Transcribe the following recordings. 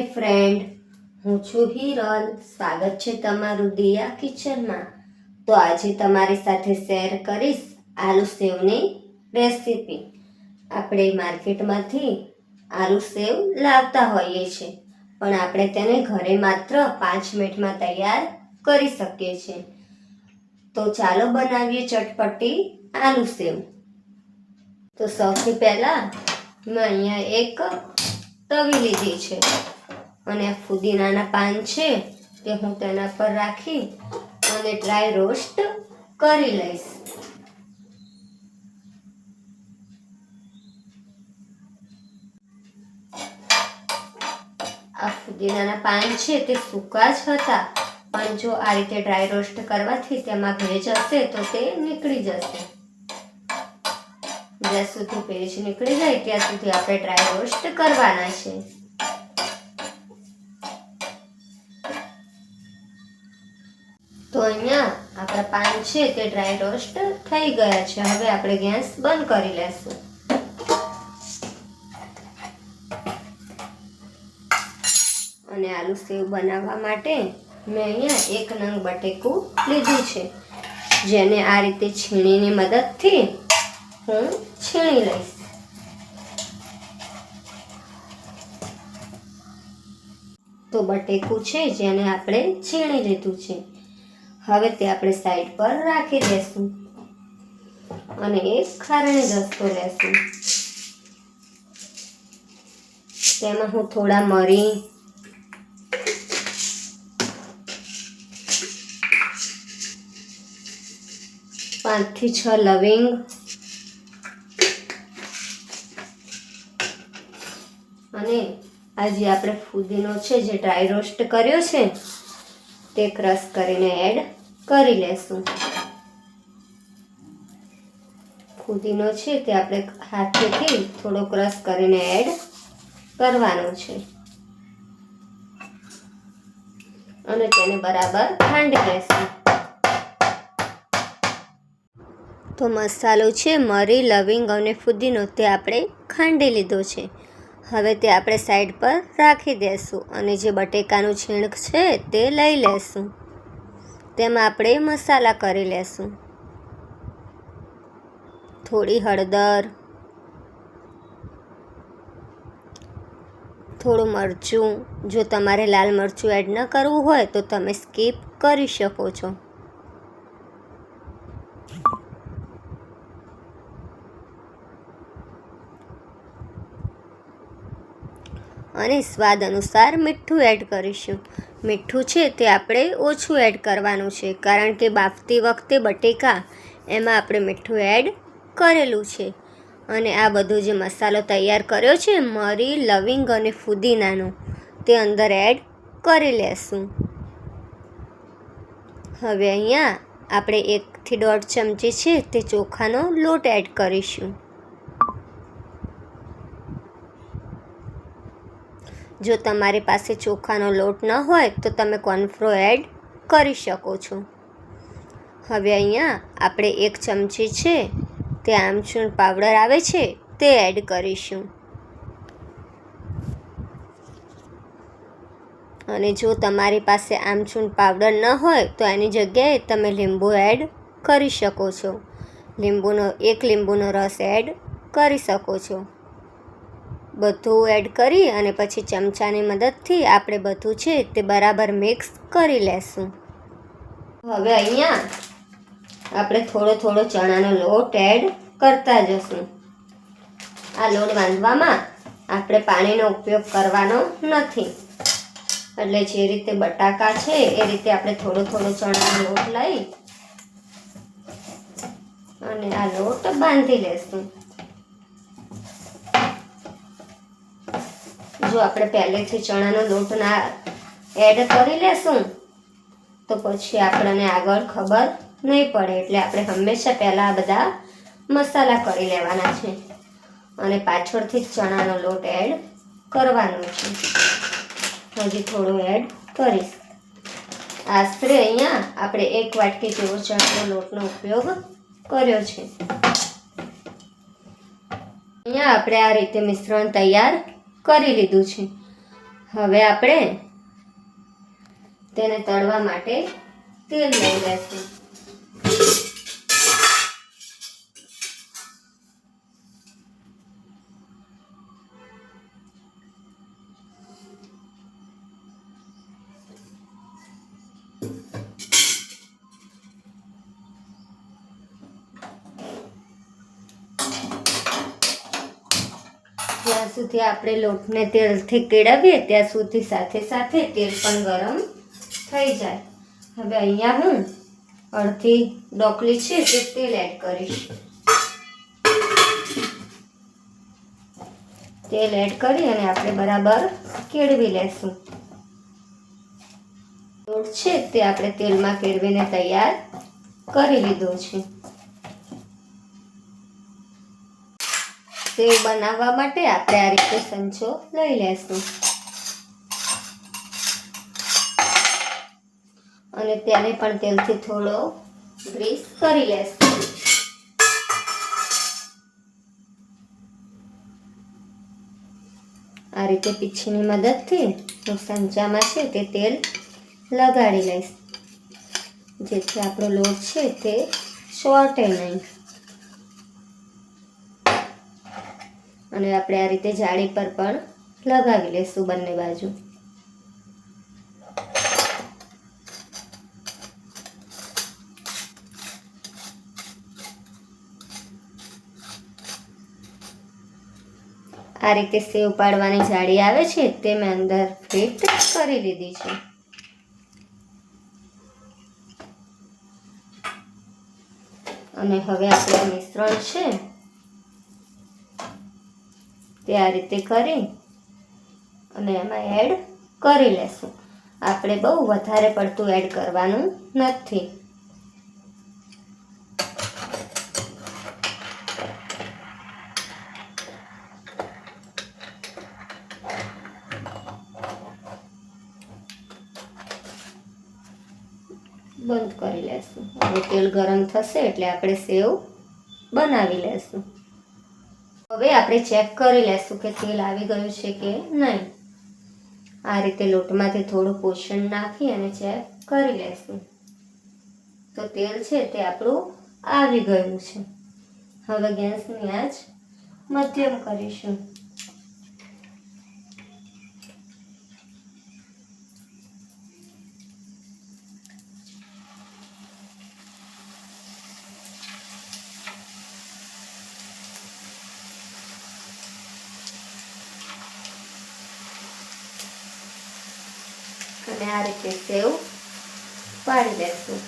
હાય friend, હું છું હિરલ. સ્વાગત છે તમારું દિયા કિચનમાં. તો આજે તમારી સાથે શેર કરીશ આલુ સેવની રેસીપી. આપણે માર્કેટમાંથી આલુ સેવ લાવતા હોઈએ છીએ, પણ આપણે તેને ઘરે માત્ર પાંચ મિનિટમાં તૈયાર કરી શકીએ છીએ. તો ચાલો બનાવીએ ચટપટી આલુ સેવ. તો સૌથી પહેલાં મેં અહીંયા એક તવી લીધી છે. અને ફુદીનાના પાન છે તે હું તેના પર રાખી અને ડ્રાય રોસ્ટ કરી લઈશ. આ ફુદીનાના પાન છે તે સૂકા જ હતા, પણ જો આ રીતે ડ્રાય રોસ્ટ કરવાથી તેમાં ભેજ હશે તો તે નીકળી જશે. જ્યાં સુધી ભેજ નીકળી જાય, ત્યાં સુધી આપણે ડ્રાય રોસ્ટ કરવાના છે. અહીંયા આપણા પાન છે તે ડ્રાય રોસ્ટ થઈ ગયા છે. હવે આપણે ગેસ બંધ કરી લેશું. અને આલુ સેવ બનાવવા માટે મેં અહીંયા એક નંગ બટેકું લીધું છે. જેને આ રીતે છીણીની મદદથી હું છીણી લઈશ. તો બટેકું છે જેને આપણે છીણી લીધું છે. હવે તે આપણે સાઈડ પર રાખી દેશું અને એક ખારણી રસ્તો લેશું. તેમાં હું થોડા મરી પાંચથી છ લવિંગ અને આજે આપણે ફુદીનો છે જે ડ્રાય રોસ્ટ કર્યો છે તે ક્રશ કરીને એડ કરી લેશું. ફુદીનો છે તે આપણે હાથેથી થોડો ક્રશ કરીને એડ કરવાનો છે. અને તેને બરાબર ખાંડી લેશું. તો મસાલો છે, મરી, લવિંગ અને ફુદીનો તે આપણે ખાંડી લીધો છે. હવે તે આપણે સાઈડ પર રાખી દેશું અને જે બટેકાનું છીણક છે તે લઈ લેશું. તેમાં આપણે મસાલા કરી લેશું. થોડી હળદર, થોડું મરચું. જો તમારે લાલ મરચું એડ ન કરવું હોય તો તમે સ્કીપ કરી શકો છો. અને સ્વાદ અનુસાર મીઠું એડ કરીશું. મીઠું છે તે આપણે ઓછું એડ કરવાનું છે, કારણ કે બાફતી વખતે બટેકા, એમાં આપણે મીઠું એડ કરેલું છે. અને આ બધો જે મસાલો તૈયાર કર્યો છે, મરી, લવિંગ અને ફુદીનાનો, તે અંદર એડ કરી લેશું. હવે અહીંયા આપણે એકથી દોઢ ચમચી છે તે ચોખાનો લોટ એડ કરીશું. જો તમારી પાસે ચોખાનો લોટ ન હોય, તો તમે કોર્નફ્લો એડ કરી શકો છો. હવે અહીંયા આપણે એક ચમચી છે તે આમચૂર પાવડર આવે છે તે એડ કરીશું. અને જો તમારી પાસે આમચૂર પાવડર ન હોય, તો એની જગ્યાએ તમે લીંબુ એડ કરી શકો છો. લીંબુનો, એક લીંબુનો રસ એડ કરી શકો છો. બધું એડ કરી અને પછી ચમચાની મદદથી આપણે બધું છે તે બરાબર મિક્સ કરી લેશું. હવે અહીંયા આપણે થોડો થોડો ચણાનો લોટ એડ કરતા જશું. આ લોટ બાંધવામાં આપણે પાણીનો ઉપયોગ કરવાનો નથી. એટલે જે રીતે બટાકા છે એ રીતે આપણે થોડો થોડો ચણાનો લોટ લઈ અને આ લોટ બાંધી લેશું. જો આપણે પહેલેથી ચણાનો લોટ ના એડ કરી લેશું, તો પછી આપણને આગળ ખબર નહીં પડે. એટલે આપણે હંમેશા પહેલાં આ બધા મસાલા કરી લેવાના છે. અને પાછળથી ચણાનો લોટ એડ કરવાનો છે. હજી થોડું એડ કરીશ. આશરે અહીંયા આપણે એક વાટકી જેવો ચણાનો લોટનો ઉપયોગ કર્યો છે. અહીંયા આપણે આ રીતે મિશ્રણ તૈયાર કરી લીધું છે. હવે આપણે તેને તળવા માટે તેલ લઈ લેશું. જ્યાં સુધી આપણે લોટને તેલથી કેળવીએ, ત્યાં સુધી સાથે સાથે તેલ પણ ગરમ થઈ જાય. હવે અહીંયા હું અડધી ડોકલી છે તે તેલ એડ કરીશ. તેલ એડ કરી અને આપણે બરાબર કેળવી લેશું. લોટ છે તે આપણે તેલમાં કેળવીને તૈયાર કરી લીધો છે. સેવ બનાવવા માટે આપણે આ રીતે સંચો લઈ લેશું. અને તેને પણ તેલથી થોડો ગ્રીસ કરી લેશું. આ રીતે પીછીની મદદથી હું સંચામાં છે તે તેલ લગાડી લઈશ. જેથી આપણો લોટ છે તે શોર્ટે નહીં. અને આપણે આ રીતે જાળી પર પણ લગાવી લઈશું બંને બાજુ. આ રીતે સેવ પાડવાની જાળી આવે છે તે મેં અંદર ફિટ કરી લીધી છે. અને હવે આપણે મિશ્રણ છે તે આ રીતે કરી અને એમાં એડ કરી લેશું. આપણે બહુ વધારે પડતું એડ કરવાનું નથી. બંધ કરી લેશું. હવે તેલ ગરમ થશે એટલે આપણે સેવ બનાવી લેશું. હવે આપણે ચેક કરી લેશું કે તેલ આવી ગયું છે કે નહીં. આ રીતે લોટમાંથી થોડું પોષણ નાખી અને ચેક કરી લેશું. તો તેલ છે તે આપણું આવી ગયું છે. હવે ગેસની આંચ મધ્યમ કરીશું. અને આ રીતે સેવ પાડી લેશું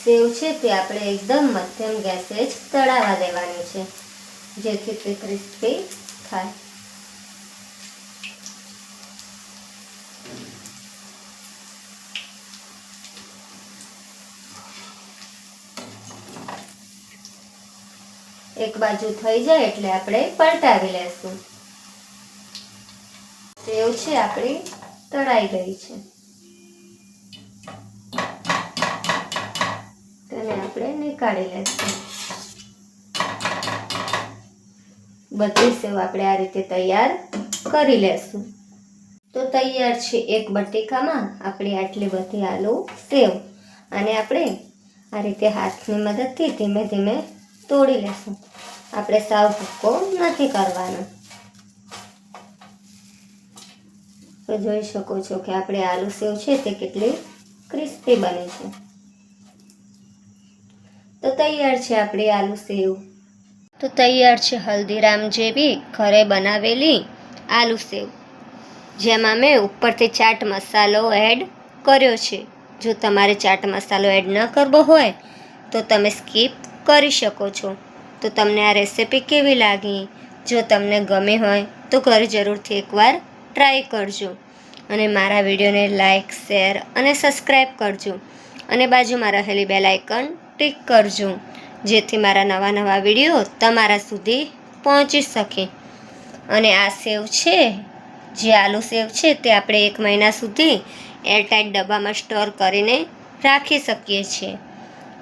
સેવ છે તે આપણે એકદમ મધ્યમ ગેસે જ તળાવવા દેવાની છે, જેથી તે ક્રિસ્પી થાય. એક બાજુ થઈ જાય એટલે આપણે પલટાવી લેશું. સેવ છે, આપણી તળાઈ ગઈ છે. તેને આપણે નીકાળી લેશું. બધી સેવ આપણે આ રીતે તૈયાર કરી લેશું. તો તૈયાર છે એક બટેકામાં આપણી આટલી બધી આલુ સેવ. અને આપણે આ રીતે હાથની મદદથી ધીમે ધીમે તોડી લેશું. આપણે સાવ ભૂક્કો નથી કરવાનો. તો જોઈ શકો છો કે આપણે આલુ સેવ છે તે કેટલી ક્રિસ્પી બને છે. તો તૈયાર છે આપણી આલુ સેવ. તો તૈયાર છે હલ્દીરામ જેવી ઘરે બનાવેલી આલુ સેવ. જેમાં મેં ઉપરથી ચાટ મસાલો એડ કર્યો છે. જો તમારે ચાટ મસાલો એડ ન કરવો હોય, તો તમે સ્કીપ કરી શકો છો. તો તમને આ રેસિપી કેવી લાગી? જો તમને ગમે હોય, તો ઘરે જરૂરથી એકવાર ટ્રાય કરજો. અને મારા વિડીયોને લાઇક શેર અને સબસ્ક્રાઈબ કરજો. અને બાજુમાં રહેલી બેલ આઇકન ટિક કરજો, જેથી મારા નવા નવા વીડિયો તમારા સુધી પહોંચી શકે. અને આ સેવ છે, જે આલુ સેવ છે, તે આપણે એક મહિના સુધી એરટાઇટ ડબ્બામાં સ્ટોર કરીને રાખી શકીએ છીએ.